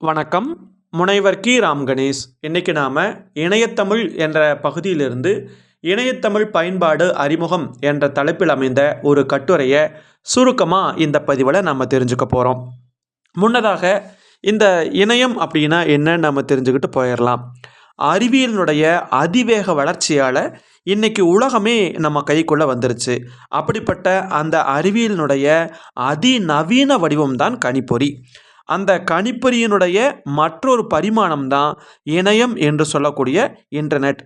வணக்கம். முனைவர் கி. ராம் கணேஷ். இன்னைக்கு நாம் இணையத்தமிழ் என்ற பகுதியிலிருந்து இணையத்தமிழ் பயன்பாடு அறிமுகம் என்ற தலைப்பில் அமைந்த ஒரு கட்டுரையை சுருக்கமாக இந்த பதிவில் நம்ம தெரிஞ்சுக்க போகிறோம் முன்னதாக இந்த இணையம் அப்படின்னா என்னன்னு நம்ம தெரிஞ்சுக்கிட்டு போயிடலாம் அறிவியலினுடைய அதிவேக வளர்ச்சியால் இன்றைக்கி உலகமே நம்ம கைக்குள்ளே வந்துருச்சு. அப்படிப்பட்ட அந்த அறிவியலினுடைய அதிநவீன வடிவம்தான் கணிப்பொறி. அந்த கணிப்பொறியினுடைய மற்றொரு பரிமாணம் தான் இணையம் என்று சொல்லக்கூடிய இன்டர்நெட்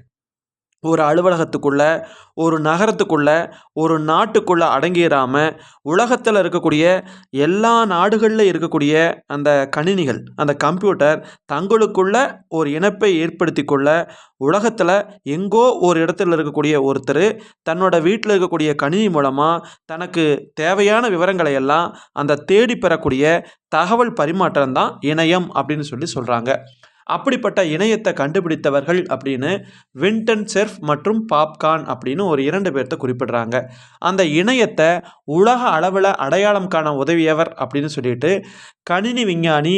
ஒரு அலுவலகத்துக்குள்ள ஒரு நகரத்துக்குள்ள ஒரு நாட்டுக்குள்ள அடங்கிடாமல் உலகத்தில் இருக்கக்கூடிய எல்லா நாடுகளில் இருக்கக்கூடிய அந்த கணினிகள் அந்த கம்ப்யூட்டர் தங்களுக்குள்ள ஒரு இணைப்பை ஏற்படுத்தி கொள்ள உலகத்தில் எங்கோ ஒரு இடத்துல இருக்கக்கூடிய ஒருத்தர் தன்னோட வீட்டில் இருக்கக்கூடிய கணினி மூலமாக தனக்கு தேவையான விவரங்களை எல்லாம் அந்த தேடி பெறக்கூடிய தகவல் பரிமாற்றம் தான் இணையம் அப்படின்னு சொல்லி சொல்கிறாங்க அப்படிப்பட்ட இணையத்தை கண்டுபிடித்தவர்கள் அப்படின்னு வின்டன் செர்ஃப் மற்றும் பாப்கார்ன் அப்படின்னு ஒரு இரண்டு பேர்த்த குறிப்பிடுறாங்க. அந்த இணையத்தை உலக அளவில் அடையாளம் காண உதவியவர் அப்படின்னு சொல்லிட்டு கணினி விஞ்ஞானி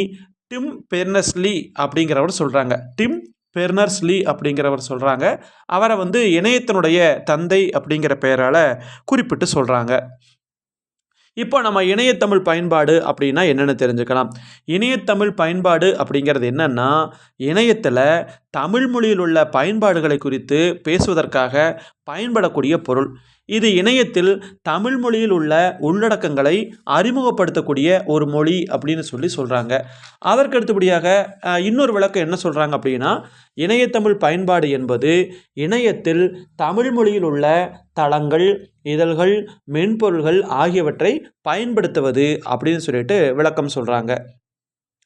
டிம் பெர்னஸ்லி அப்படிங்கிறவர் சொல்கிறாங்க டிம் பெர்னர்ஸ்லி அப்படிங்கிறவர் சொல்கிறாங்க அவரை வந்து இணையத்தினுடைய தந்தை அப்படிங்கிற பெயரால் குறிப்பிட்டு சொல்கிறாங்க இப்போ நம்ம இணையத்தமிழ் பயன்பாடு அப்படின்னா என்னென்னு தெரிஞ்சுக்கலாம். இணையத்தமிழ் பயன்பாடு அப்படிங்கிறது என்னென்னா இணையத்தில் தமிழ் மொழியில் உள்ள பயன்பாடுகளை குறித்து பேசுவதற்காக பயன்படக்கூடிய பொருள். இது இணையத்தில் தமிழ் மொழியில் உள்ள உள்ளடக்கங்களை அறிமுகப்படுத்தக்கூடிய ஒரு மொழி அப்படின்னு சொல்லி சொல்கிறாங்க அதற்கு அடுத்தபடியாக இன்னொரு விளக்கம் என்ன சொல்கிறாங்க அப்படின்னா இணையத்தமிழ் பயன்பாடு என்பது இணையத்தில் தமிழ் மொழியில் உள்ள தளங்கள் இதழ்கள் மென்பொருள்கள் ஆகியவற்றை பயன்படுத்துவது அப்படின்னு சொல்லிட்டு விளக்கம் சொல்கிறாங்க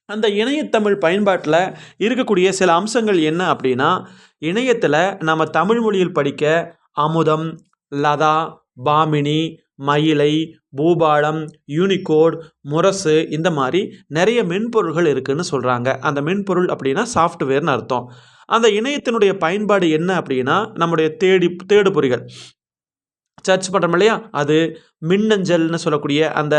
அந்த இணையத்தமிழ் பயன்பாட்டில் இருக்கக்கூடிய சில அம்சங்கள் என்ன அப்படின்னா இணையத்தில் நம்ம தமிழ் மொழியில் படிக்க அமுதம் லதா பாமினி மயிலை பூபாலம் யூனிகோட் முரசு இந்த மாதிரி நிறைய மென்பொருள்கள் இருக்குதுன்னு சொல்கிறாங்க அந்த மென்பொருள் அப்படின்னா சாஃப்ட்வேர்னு அர்த்தம். அந்த இணையத்தினுடைய பயன்பாடு என்ன அப்படின்னா நம்முடைய தேடி தேடுபொறிகள் சர்ச் பண்ணுறோம் இல்லையா? அது மின்னஞ்சல்னு சொல்லக்கூடிய அந்த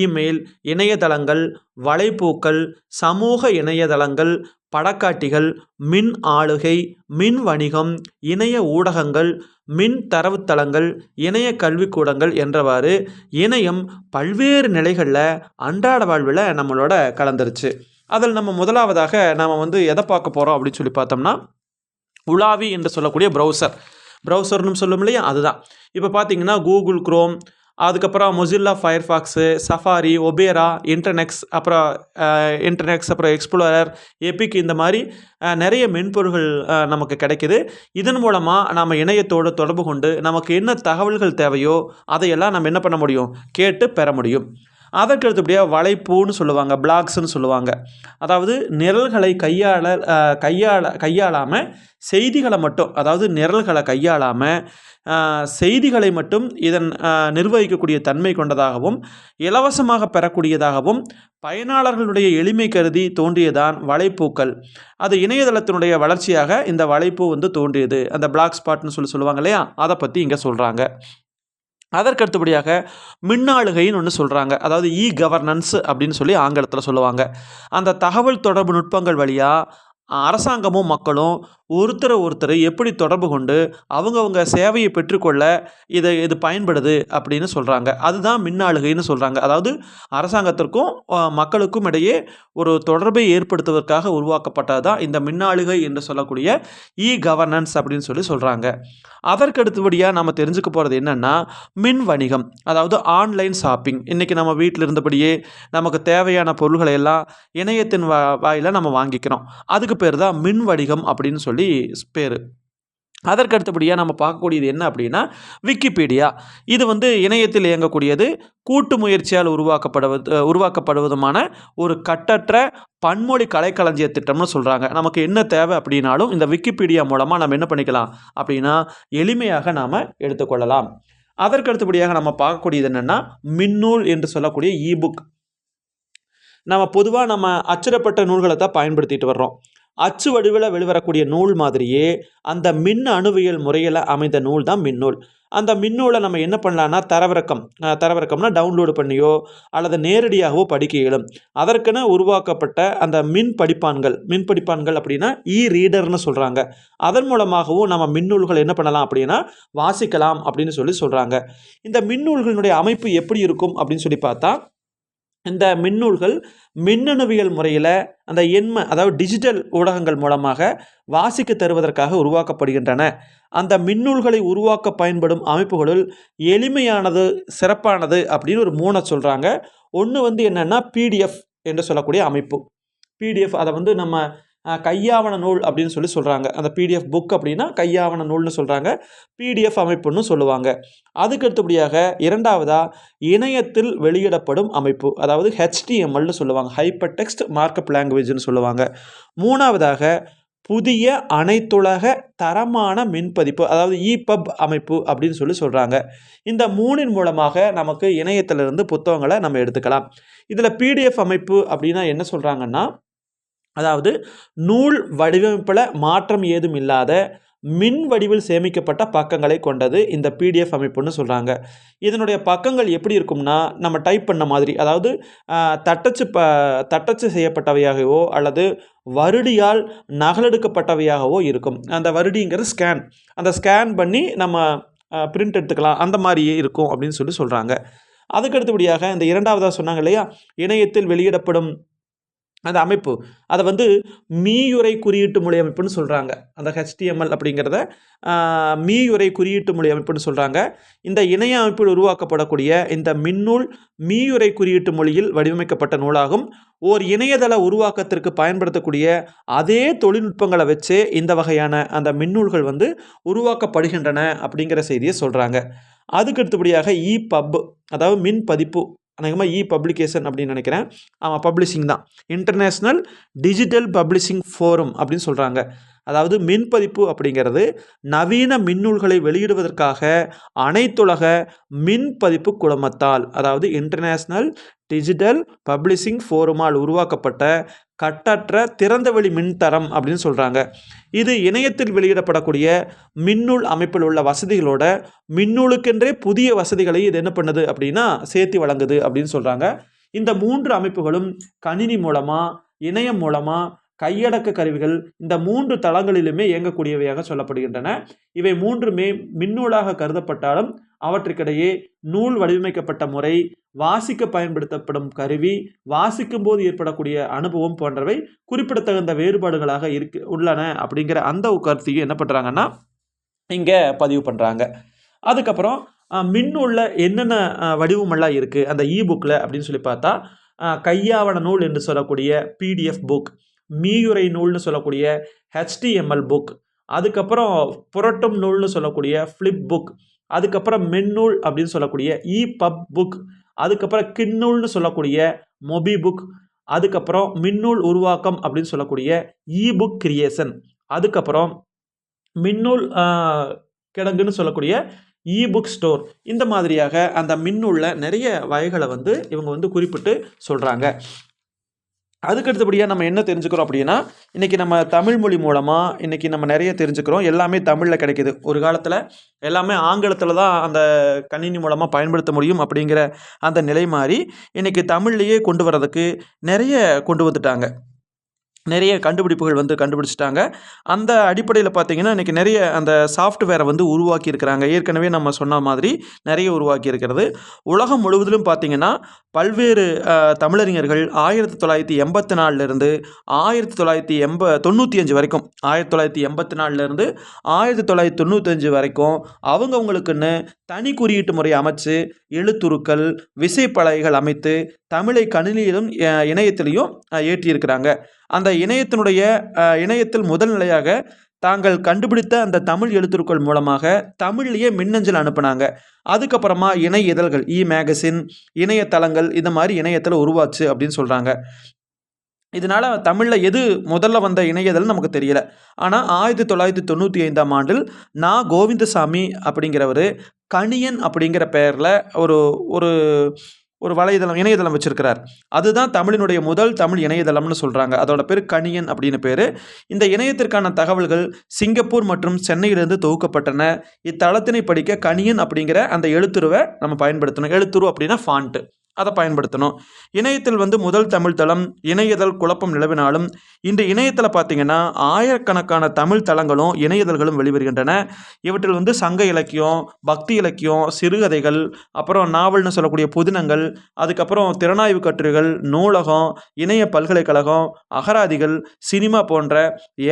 இமெயில் இணையதளங்கள் வலைப்பூக்கள் சமூக இணையதளங்கள் படக்காட்டிகள் மின் ஆளுகை மின் வணிகம் இணைய ஊடகங்கள் மின் தரவுத்தளங்கள் இணைய கல்விக்கூடங்கள் என்றவாறு இணையம் பல்வேறு நிலைகளில் அன்றாட வாழ்வில் நம்மளோட கலந்துருச்சு. அதில் நம்ம முதலாவதாக நாம் வந்து எதை பார்க்க போகிறோம் அப்படின்னு சொல்லி பார்த்தோம்னா உலாவி என்று சொல்லக்கூடிய ப்ரௌசர் ப்ரௌசர்னு சொல்லும் இல்லையா? அதுதான். இப்போ பார்த்தீங்கன்னா கூகுள் குரோம் அதுக்கப்புறம் மொசில்லா ஃபயர்ஃபாக்ஸு சஃபாரி ஒபேரா இன்டர்நெக்ஸ் அப்புறம் இன்டர்நெக்ஸ் அப்புறம் எக்ஸ்ப்ளோரர் எபிக் இந்த மாதிரி நிறைய மென்பொருள்கள் நமக்கு கிடைக்கிது. இதன் மூலமாக நம்ம இணையத்தோடு தொடர்பு கொண்டு நமக்கு என்ன தகவல்கள் தேவையோ அதையெல்லாம் நம்ம என்ன பண்ண முடியும்? கேட்டு பெற முடியும். அதற்கு அடுத்தபடியாக வலைப்பூன்னு சொல்லுவாங்க பிளாக்ஸ்ன்னு சொல்லுவாங்க. அதாவது நிரல்களை கையாள கையாள கையாளாமல் செய்திகளை மட்டும் அதாவது நிரல்களை கையாளாமல் செய்திகளை மட்டும் இதன் நிர்வகிக்கக்கூடிய தன்மை கொண்டதாகவும் இலவசமாக பெறக்கூடியதாகவும் பயனாளர்களுடைய எளிமை கருதி தோன்றியதான் வலைப்பூக்கள் அது இணையதளத்தினுடைய வளர்ச்சியாக இந்த வலைப்பூ வந்து தோன்றியது. அந்த பிளாக் ஸ்பாட்னு சொல்லி சொல்லுவாங்க இல்லையா? அதை பற்றி இங்கே சொல்கிறாங்க அதற்கு அடுத்தபடியாக மின்னாளுகைன்னு ஒன்று சொல்கிறாங்க அதாவது இ கவர்னன்ஸ் அப்படின்னு சொல்லி ஆங்கிலத்தில் சொல்லுவாங்க. அந்த தகவல் தொடர்பு நுட்பங்கள் வழியாக அரசாங்கமும் மக்களும் ஒருத்தரை ஒருத்தர் எப்படி தொடர்பு கொண்டு அவங்கவுங்க சேவையை பெற்றுக்கொள்ள இதை இது பயன்படுது அப்படின்னு சொல்கிறாங்க அதுதான் மின்னாளுகைன்னு சொல்கிறாங்க அதாவது அரசாங்கத்திற்கும் மக்களுக்கும் இடையே ஒரு தொடர்பை ஏற்படுத்துவதற்காக உருவாக்கப்பட்டது தான் இந்த மின்னாளுகை என்று சொல்லக்கூடிய இ கவர்னன்ஸ் அப்படின்னு சொல்லி சொல்கிறாங்க அதற்கு அடுத்தபடியாக நம்ம தெரிஞ்சுக்க போகிறது என்னென்னா மின் வணிகம். அதாவது ஆன்லைன் ஷாப்பிங். இன்றைக்கி நம்ம வீட்டில் இருந்தபடியே நமக்கு தேவையான பொருள்களை எல்லாம் இணையத்தின் வா நம்ம வாங்கிக்கிறோம். அதுக்கு பேர் தான் மின் வடிகம் அப்படின்னு சொல்லி பேர். அதற்கு அடுத்தபடியாக நம்ம பார்க்கக்கூடியது என்ன அப்படின்னா விக்கிபீடியா. இது வந்து இணையத்தில் இயங்கக்கூடியது கூட்டு முயற்சியால் உருவாக்கப்படுவது உருவாக்கப்படுவதுமான ஒரு கட்டற்ற பன்மொழி கலைக்களஞ்சிய திட்டம்னு சொல்கிறாங்க நமக்கு என்ன தேவை அப்படின்னாலும் இந்த விக்கிபீடியா மூலமாக நம்ம என்ன பண்ணிக்கலாம் அப்படின்னா எளிமையாக நாம் எடுத்துக்கொள்ளலாம். அதற்கு அடுத்தபடியாக நம்ம பார்க்கக்கூடியது என்னென்னா மின்னூல் என்று சொல்லக்கூடிய இபுக் நம்ம பொதுவாக நம்ம அச்சிடப்பட்ட நூல்களை தான் பயன்படுத்திட்டு வர்றோம். அச்சு வடிவில் வெளிவரக்கூடிய நூல் மாதிரியே அந்த மின் அணுவியல் முறையில் அமைந்த நூல் தான் மின்னூல். அந்த மின்னூலை நம்ம என்ன பண்ணலான்னா தரவிறக்கம் தரவிறக்கம்னா டவுன்லோடு பண்ணியோ அல்லது நேரடியாகவோ படிக்க இயலும். அதற்கென உருவாக்கப்பட்ட அந்த மின் படிப்பான்கள் மின் படிப்பான்கள் அப்படின்னா இ ரீடர்னு சொல்கிறாங்க அதன் மூலமாகவும் நம்ம மின்னூல்கள் என்ன பண்ணலாம் அப்படின்னா வாசிக்கலாம் அப்படின்னு சொல்லி சொல்கிறாங்க இந்த மின்னூல்களினுடைய அமைப்பு எப்படி இருக்கும் அப்படின்னு சொல்லி பார்த்தா இந்த மின்னூல்கள் மின்னணுவியல் முறையில் அந்த எண்ம அதாவது டிஜிட்டல் ஊடகங்கள் மூலமாக வாசிக்க தருவதற்காக உருவாக்கப்படுகின்றன. அந்த மின்னூல்களை உருவாக்க பயன்படும் அமைப்புகளுள் எளிமையானது சிறப்பானது அப்படின்னு ஒரு மூணை சொல்கிறாங்க ஒன்று வந்து என்னென்னா பிடிஎஃப் என்று சொல்லக்கூடிய அமைப்பு. பிடிஎஃப் அதை வந்து நம்ம கையாவண நூல் அப்படின்னு சொல்லி சொல்கிறாங்க அந்த பிடிஎஃப் புக் அப்படின்னா கையாவண நூல்னு சொல்கிறாங்க பிடிஎஃப் அமைப்புன்னு சொல்லுவாங்க. அதுக்கு அடுத்தபடியாக இரண்டாவதாக இணையத்தில் வெளியிடப்படும் அமைப்பு அதாவது ஹெச்டிஎம்எல்னு சொல்லுவாங்க. ஹைப்பர் டெக்ஸ்ட் மார்க்கப் லாங்குவேஜ்னு சொல்லுவாங்க. மூணாவதாக புதிய அனைத்துலக தரமான மின்பதிப்பு அதாவது இபப் அமைப்பு அப்படின்னு சொல்லி சொல்கிறாங்க இந்த மூணின் மூலமாக நமக்கு இணையத்திலிருந்து புத்தகங்களை நம்ம எடுத்துக்கலாம். இதில் பிடிஎஃப் அமைப்பு அப்படின்னா என்ன சொல்கிறாங்கன்னா அதாவது நூல் வடிவமைப்பில் மாற்றம் ஏதும் இல்லாத மின் வடிவில் சேமிக்கப்பட்ட பக்கங்களை கொண்டது இந்த பிடிஎஃப் அமைப்புன்னு சொல்கிறாங்க இதனுடைய பக்கங்கள் எப்படி இருக்கும்னா நம்ம டைப் பண்ண மாதிரி அதாவது தட்டச்சு ப தட்டச்சு செய்யப்பட்டவையாகவோ அல்லது வருடியால் நகலெடுக்கப்பட்டவையாகவோ இருக்கும். அந்த வருடிங்கிறது ஸ்கேன் அந்த ஸ்கேன் பண்ணி நம்ம பிரிண்ட் எடுத்துக்கலாம். அந்த மாதிரியே இருக்கும் அப்படின்னு சொல்லி சொல்கிறாங்க அதுக்கு அடுத்தபடியாக இந்த இரண்டாவதாக சொன்னாங்க இல்லையா? இணையத்தில் வெளியிடப்படும் அந்த அமைப்பு. அதை வந்து மீயுரை குறியீட்டு மொழி அமைப்புன்னு சொல்கிறாங்க அந்த ஹெச்டிஎம்எல் அப்படிங்கிறத மீயுரை குறியீட்டு மொழி அமைப்புன்னு சொல்கிறாங்க இந்த இணைய அமைப்பில் உருவாக்கப்படக்கூடிய இந்த மின்னூல் மீயுரை குறியீட்டு மொழியில் வடிவமைக்கப்பட்ட நூலாகும். ஓர் இணையதள உருவாக்கத்திற்கு பயன்படுத்தக்கூடிய அதே தொழில்நுட்பங்களை வச்சே இந்த வகையான அந்த மின்னூல்கள் வந்து உருவாக்கப்படுகின்றன அப்படிங்கிற செய்தியை சொல்கிறாங்க அதுக்கு அடுத்தபடியாக இ e பப் அதாவது மின் பதிப்பு அநேகமாக இ பப்ளிகேஷன் அப்படின்னு நினைக்கிறேன். ஆமாம் பப்ளிஷிங் தான். இன்டர்நேஷ்னல் டிஜிட்டல் பப்ளிஷிங் ஃபோரம் அப்படின்னு சொல்கிறாங்க அதாவது மின் பதிப்பு அப்படிங்கிறது நவீன மின்னூல்களை வெளியிடுவதற்காக அனைத்துலக மின் பதிப்பு குழுமத்தால் அதாவது இன்டர்நேஷ்னல் டிஜிட்டல் பப்ளிஷிங் ஃபோருமால் உருவாக்கப்பட்ட கட்டற்ற திறந்தவெளி மின்தரம் அப்படின்னு சொல்கிறாங்க இது இணையத்தில் வெளியிடப்படக்கூடிய மின்னூல் அமைப்பில் உள்ள வசதிகளோட மின்னூலுக்கென்றே புதிய வசதிகளை இது என்ன பண்ணுது அப்படின்னா சேர்த்து வழங்குது அப்படின்னு சொல்கிறாங்க இந்த மூன்று அமைப்புகளும் கணினி மூலமாக இணையம் மூலமாக கையடக்க கருவிகள் இந்த மூன்று தளங்களிலுமே இயங்கக்கூடியவையாக சொல்லப்படுகின்றன. இவை மூன்றுமே மின்னூலாக கருதப்பட்டாலும் அவற்றுக்கிடையே நூல் வடிவமைக்கப்பட்ட முறை வாசிக்க பயன்படுத்தப்படும் கருவி வாசிக்கும் போது ஏற்படக்கூடிய அனுபவம் போன்றவை குறிப்பிடத்தகுந்த வேறுபாடுகளாக இருக்கு உள்ளன அப்படிங்கிற அந்த கருத்தையும் என்ன பண்ணுறாங்கன்னா இங்கே பதிவு பண்ணுறாங்க அதுக்கப்புறம் அஹ், மின்னூலில் என்னென்ன வடிவமெல்லாம் இருக்குது அந்த இ புக்கில் அப்படின்னு சொல்லி பார்த்தா கையாவண நூல் என்று சொல்லக்கூடிய பிடிஎஃப் புக் மீயுரை நூல்னு சொல்லக்கூடிய ஹெச்டிஎம்எல் புக் அதுக்கப்புறம் புரட்டும் நூல்னு சொல்லக்கூடிய ஃப்ளிப் புக் அதுக்கப்புறம் மென்னூல் அப்படின்னு சொல்லக்கூடிய இ பப் புக் அதுக்கப்புறம் கின்னூல்னு சொல்லக்கூடிய மொபி புக் அதுக்கப்புறம் மின்னூல் உருவாக்கம் அப்படின்னு சொல்லக்கூடிய இ புக் கிரியேஷன் அதுக்கப்புறம் மின்னூல் கிடங்குன்னு சொல்லக்கூடிய இ புக் ஸ்டோர். இந்த மாதிரியாக அந்த மின்னுள்ள நிறைய வகைகளை வந்து இவங்க வந்து குறிப்பிட்டு சொல்கிறாங்க அதுக்கு அடுத்தபடியாக நம்ம என்ன தெரிஞ்சுக்கிறோம் அப்படின்னா இன்றைக்கி நம்ம தமிழ் மொழி மூலமாக இன்றைக்கி நம்ம நிறைய தெரிஞ்சுக்கிறோம். எல்லாமே தமிழில் கிடைக்குது. ஒரு காலத்தில் எல்லாமே ஆங்கிலத்தில் தான் அந்த கணினி மூலமாக பயன்படுத்த முடியும் அப்படிங்கிற அந்த நிலை மாறி இன்றைக்கி தமிழ்லேயே கொண்டு வரதுக்கு நிறைய கொண்டு வந்துட்டாங்க. நிறைய கண்டுபிடிப்புகள் வந்து கண்டுபிடிச்சிட்டாங்க. அந்த அடிப்படையில் பார்த்தீங்கன்னா இன்றைக்கி நிறைய அந்த சாஃப்ட்வேரை வந்து உருவாக்கி இருக்கிறாங்க ஏற்கனவே நம்ம சொன்ன மாதிரி நிறைய உருவாக்கி இருக்கிறது உலகம் முழுவதிலும் பார்த்தீங்கன்னா பல்வேறு தமிழறிஞர்கள் ஆயிரத்தி தொள்ளாயிரத்தி எண்பத்தி நாலுலேருந்து ஆயிரத்தி தொள்ளாயிரத்தி எண்ப தொண்ணூற்றி அஞ்சு வரைக்கும் ஆயிரத்தி தொள்ளாயிரத்தி எண்பத்தி நாலுலேருந்து ஆயிரத்தி தொள்ளாயிரத்தி தொண்ணூத்தஞ்சு வரைக்கும் அவங்கவுங்களுக்குன்னு தனி குறியீட்டு முறை அமைச்சு எழுத்துருக்கள் விசைப்பலகைகள் அமைத்து தமிழை கணினியிலும் இணையத்திலையும் ஏற்றியிருக்கிறாங்க. அந்த இணையத்தினுடைய இணையத்தில் முதல் நிலையாக தாங்கள் கண்டுபிடித்த அந்த தமிழ் எழுத்துருக்கள் மூலமாக தமிழ்லேயே மின்னஞ்சல் அனுப்புனாங்க. அதுக்கப்புறமா இணைய இதழ்கள் இ மேகசின் இணையதளங்கள் இந்த மாதிரி இணையத்தில் உருவாச்சு அப்படின்னு சொல்கிறாங்க இதனால் தமிழில் எது முதல்ல வந்த இணையதள் நமக்கு தெரியல. ஆனால் ஆயிரத்தி தொள்ளாயிரத்தி தொண்ணூற்றி ஐந்தாம் ஆண்டில் நா. கோவிந்தசாமி அப்படிங்கிறவர் கணியன் அப்படிங்கிற பெயரில் ஒரு ஒரு ஒரு வலைதளம் இணையதளம் வச்சிருக்கிறார். அதுதான் தமிழினுடைய முதல் தமிழ் இணையதளம்னு சொல்கிறாங்க அதோட பேர் கணியன் அப்படின்னு பேர். இந்த இணையத்திற்கான தகவல்கள் சிங்கப்பூர் மற்றும் சென்னையிலிருந்து தொகுக்கப்பட்டன. இத்தளத்தினை படிக்க கணியன் அப்படிங்கிற அந்த எழுத்துருவை நம்ம பயன்படுத்தணும். எழுத்துரு அப்படின்னா ஃபாண்ட்டு அதை பயன்படுத்தணும். இணையத்தில் வந்து முதல் தமிழ் தளம் இணையதழ் குழப்பம் நிலவினாலும் இந்த இணையத்தில் பார்த்தீங்கன்னா ஆயிரக்கணக்கான தமிழ் தளங்களும் இணையதழ்களும் வெளிவருகின்றன. இவற்றில் வந்து சங்க இலக்கியம் பக்தி இலக்கியம் சிறுகதைகள் அப்புறம் நாவல்னு சொல்லக்கூடிய புதினங்கள் அதுக்கப்புறம் திறனாய்வு கட்டுரைகள் நூலகம் இணைய பல்கலைக்கழகம் அகராதிகள் சினிமா போன்ற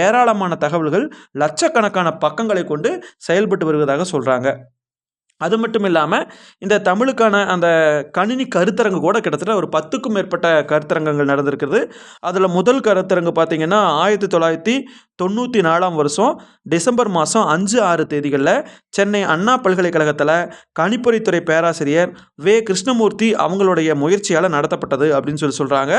ஏராளமான தகவல்கள் லட்சக்கணக்கான பக்கங்களை கொண்டு செயல்பட்டு வருவதாக சொல்கிறாங்க அது மட்டும் இல்லாமல் இந்த தமிழுக்கான அந்த கணினி கருத்தரங்கு கூட கிட்டத்தட்ட ஒரு பத்துக்கும் மேற்பட்ட கருத்தரங்கங்கள் நடந்திருக்கிறது. அதில் முதல் கருத்தரங்கு பார்த்திங்கன்னா ஆயிரத்தி தொள்ளாயிரத்தி தொண்ணூற்றி நாலாம் வருஷம் டிசம்பர் மாதம் அஞ்சு ஆறு தேதிகளில் சென்னை அண்ணா பல்கலைக்கழகத்தில் கணிப்பொறித்துறை பேராசிரியர் வே. கிருஷ்ணமூர்த்தி அவங்களுடைய முயற்சியால் நடத்தப்பட்டது அப்படின்னு சொல்லி சொல்கிறாங்க.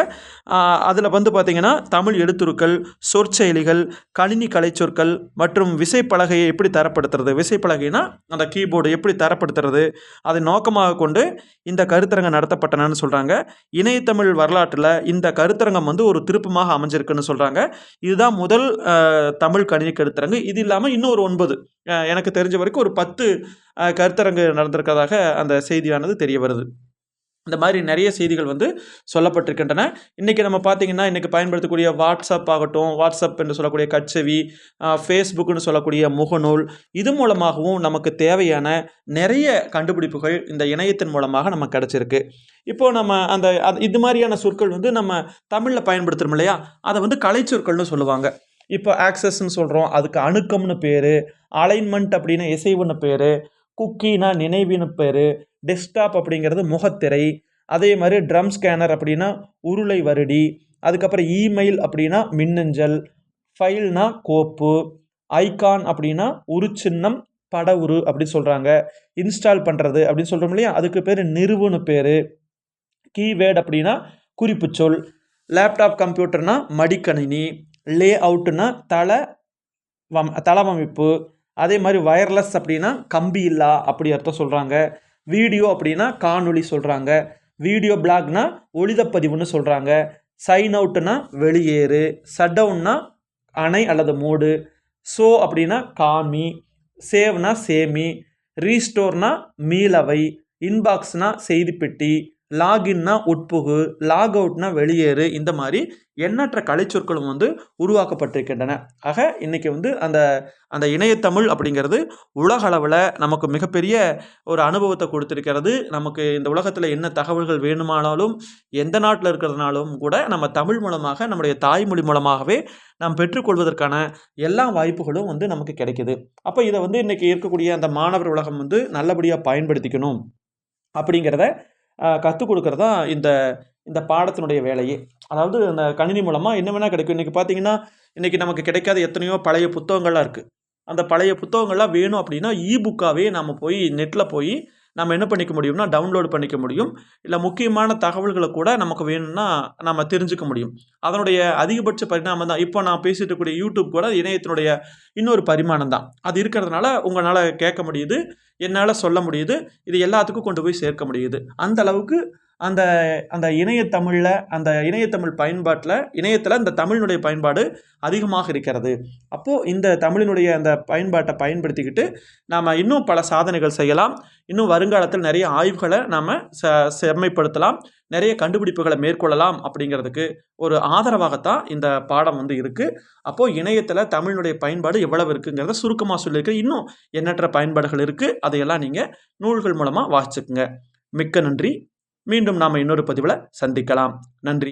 அதில் வந்து பார்த்திங்கன்னா தமிழ் எழுத்துருக்கள் சொற்செயலிகள் கணினி கலைச்சொற்கள் மற்றும் விசைப்பலகையை எப்படி தரப்படுத்துறது விசைப்பலகைனா அந்த கீபோர்டு எப்படி தரப்படுத்துறது அதை நோக்கமாக கொண்டு இந்த கருத்தரங்கம் நடத்தப்பட்டனன்னு சொல்கிறாங்க. இணையத்தமிழ் வரலாற்றில் இந்த கருத்தரங்கம் வந்து ஒரு திருப்பமாக அமைஞ்சிருக்குன்னு சொல்கிறாங்க. இதுதான் முதல் தமிழ் கணினி கருத்தரங்கு. இது இல்லாமல் இன்னும் ஒரு ஒன்பது எனக்கு தெரிஞ்ச வரைக்கும் ஒரு பத்து கருத்தரங்கு நடந்திருக்கிறதாக அந்த செய்தியானது தெரிய வருது. இந்த மாதிரி நிறைய செய்திகள் வந்து சொல்லப்பட்டிருக்கின்றன. இன்றைக்கி நம்ம பார்த்தீங்கன்னா இன்றைக்கி பயன்படுத்தக்கூடிய வாட்ஸ்அப் ஆகட்டும் வாட்ஸ்அப் என்று சொல்லக்கூடிய கட்சவி ஃபேஸ்புக்குன்னு சொல்லக்கூடிய முகநூல் இது மூலமாகவும் நமக்கு தேவையான நிறைய கண்டுபிடிப்புகள் இந்த இணையத்தின் மூலமாக நமக்கு கிடச்சிருக்கு. இப்போது நம்ம அந்த அது இது மாதிரியான சொற்கள் வந்து நம்ம தமிழில் பயன்படுத்துகிறோம் இல்லையா? அதை வந்து கலைச்சொற்கள்னு சொல்லுவாங்க. இப்போ ஆக்சஸ்ன்னு சொல்கிறோம் அதுக்கு அணுக்கம்னு பேர் அலைன்மெண்ட் அப்படின்னா இசைவுன்னு பேர் குக்கினா நினைவின்னு பேர் டெஸ்க்டாப் அப்படிங்கிறது முகத்திரை அதே மாதிரி ட்ரம் ஸ்கேனர் அப்படின்னா உருளை வருடி அதுக்கப்புறம் இமெயில் அப்படின்னா மின்னஞ்சல் ஃபைல்னா கோப்பு ஐகான் அப்படின்னா உருச்சின்னம் பட உரு அப்படின்னு சொல்கிறாங்க இன்ஸ்டால் பண்ணுறது அப்படின்னு சொல்கிறோம் இல்லையா? அதுக்கு பேர் நிறுவுன்னு பேர். கீவேர்டு அப்படின்னா குறிப்பு சொல். லேப்டாப் கம்ப்யூட்டர்னா மடிக்கணினி. லே அவுட்டுன்னா தலை வம் தளவமைப்பு அதே மாதிரி வயர்லெஸ் அப்படின்னா கம்பி இல்லா அப்படி அர்த்தம் சொல்கிறாங்க வீடியோ அப்படின்னா காணொளி சொல்கிறாங்க வீடியோ பிளாக்னா ஒளிதப்பதிவுன்னு சொல்கிறாங்க சைன் அவுட்னா வெளியேறு. ஷட் டவுன்னா அணை அல்லது மூடு. ஸோ அப்படின்னா காமி. சேவ்னா சேமி. ரீஸ்டோர்னா மீளவை. இன்பாக்ஸ்னா செய்திப்பெட்டி. லாகின்னா உட்புகு லாக் அவுட்னா வெளியேறு இந்த மாதிரி எண்ணற்ற கலைச்சொற்களும் வந்து உருவாக்கப்பட்டிருக்கின்றன. ஆக இன்றைக்கி வந்து அந்த அந்த இணையத்தமிழ் அப்படிங்கிறது உலக அளவில் நமக்கு மிகப்பெரிய ஒரு அனுபவத்தை கொடுத்துருக்கிறது. நமக்கு இந்த உலகத்தில் என்ன தகவல்கள் வேணுமானாலும் எந்த நாட்டில் இருக்கிறதுனாலும் கூட நம்ம தமிழ் மூலமாக நம்முடைய தாய்மொழி மூலமாகவே நாம் பெற்றுக்கொள்வதற்கான எல்லா வாய்ப்புகளும் வந்து நமக்கு கிடைக்கிது. அப்போ இதை வந்து இன்றைக்கி இருக்கக்கூடிய அந்த மாணவர் உலகம் வந்து நல்லபடியாக பயன்படுத்திக்கணும் அப்படிங்கிறத கற்றுக் கொடுக்கறது தான் இந்த இந்த பாடத்தினுடைய வேலையே. அதாவது அந்த கணினி மூலமாக என்ன வேணால் கிடைக்கும். இன்றைக்கி பார்த்தீங்கன்னா இன்றைக்கி நமக்கு கிடைக்காத எத்தனையோ பழைய புத்தகங்கள்லாம் இருக்குது அந்த பழைய புத்தகங்கள்லாம் வேணும் அப்படின்னா இ புக்காகவே நம்ம போய் நெட்டில் போய் நம்ம என்ன பண்ணிக்க முடியும்னா டவுன்லோட் பண்ணிக்க முடியும். இல்லை முக்கியமான தகவல்களை கூட நமக்கு வேணும்னா நம்ம தெரிஞ்சுக்க முடியும். அதனுடைய அதிகபட்ச பரிணாமம் தான். இப்போ நான் பேசிட்டு இருக்கக்கூடிய யூடியூப் கூட இணையத்தினுடைய இன்னொரு பரிமாணம் தான். அது இருக்கிறதுனால உங்களால் கேட்க முடியுது என்னால் சொல்ல முடியுது இது எல்லாத்துக்கும் கொண்டு போய் சேர்க்க முடியுது. அந்த அளவுக்கு அந்த அந்த இணையத்தமிழில் அந்த இணையத்தமிழ் பயன்பாட்டில் இணையத்தில் இந்த தமிழினுடைய பயன்பாடு அதிகமாக இருக்கிறது. அப்போது இந்த தமிழினுடைய அந்த பயன்பாட்டை பயன்படுத்திக்கிட்டு நாம் இன்னும் பல சாதனைகள் செய்யலாம். இன்னும் வருங்காலத்தில் நிறைய ஆய்வுகளை நாம் ச செம்மைப்படுத்தலாம். நிறைய கண்டுபிடிப்புகளை மேற்கொள்ளலாம் அப்படிங்கிறதுக்கு ஒரு ஆதரவாகத்தான் இந்த பாடம் வந்து இருக்குது அப்போது இணையத்தில் தமிழினுடைய பயன்பாடு எவ்வளவு இருக்குங்கிறத சுருக்கமாக சொல்லியிருக்கேன். இன்னும் எண்ணற்ற பயன்பாடுகள் இருக்குது அதையெல்லாம் நீங்கள் நூல்கள் மூலமாக வாசிச்சுக்குங்க. மிக்க நன்றி. மீண்டும் நாம் இன்னொரு பதிவில் சந்திக்கலாம். நன்றி.